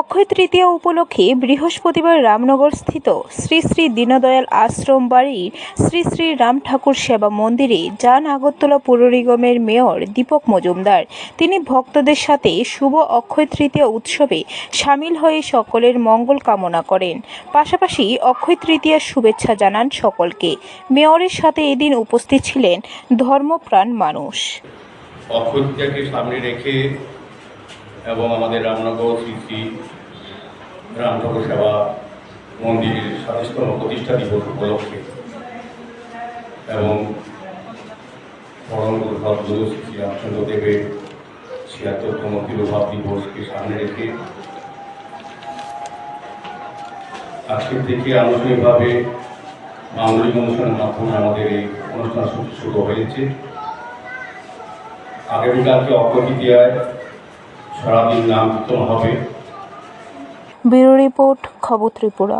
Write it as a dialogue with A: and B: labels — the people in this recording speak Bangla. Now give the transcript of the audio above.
A: অক্ষয় তৃতীয়া উপলক্ষে বৃহস্পতিবার রামনগর স্থিত শ্রী শ্রী দীনদয়াল আশ্রম বাড়ির শ্রী শ্রী রাম ঠাকুর সেবা মন্দিরে যান আগরতলা পৌর নিগমের মেয়র দীপক মজুমদার। তিনি ভক্তদের সাথে শুভ অক্ষয় তৃতীয়া উৎসবে সামিল হয়ে সকলের মঙ্গল কামনা করেন। পাশাপাশি অক্ষয় তৃতীয়ার শুভেচ্ছা জানান সকলকে। মেয়রের সাথে এদিন উপস্থিত ছিলেন ধর্মপ্রাণ মানুষ।
B: অক্ষয়তৃতীয়াকে সামনে রেখে এবং আমাদের রামনগর শ্রী শ্রী রামনগর সেবা, মন্দিরের সাতাশতম প্রতিষ্ঠা দিবস উপলক্ষে এবং পরম গুরু শ্রী শ্রী রামচন্দ্র দেবের ছিয়াত্তরতম তিরোভাব দিবসকে সামনে রেখে আজকের থেকে আনুষ্ঠানিকভাবে মাঙ্গলিক অনুষ্ঠানের মাধ্যমে আমাদের এই অনুষ্ঠান শুরু হয়েছে। আগামীকালকে অক্ষতৃতীয়ায় সারাদিন নাম হবে।
A: ব্যুরো রিপোর্ট খবর ত্রিপুরা।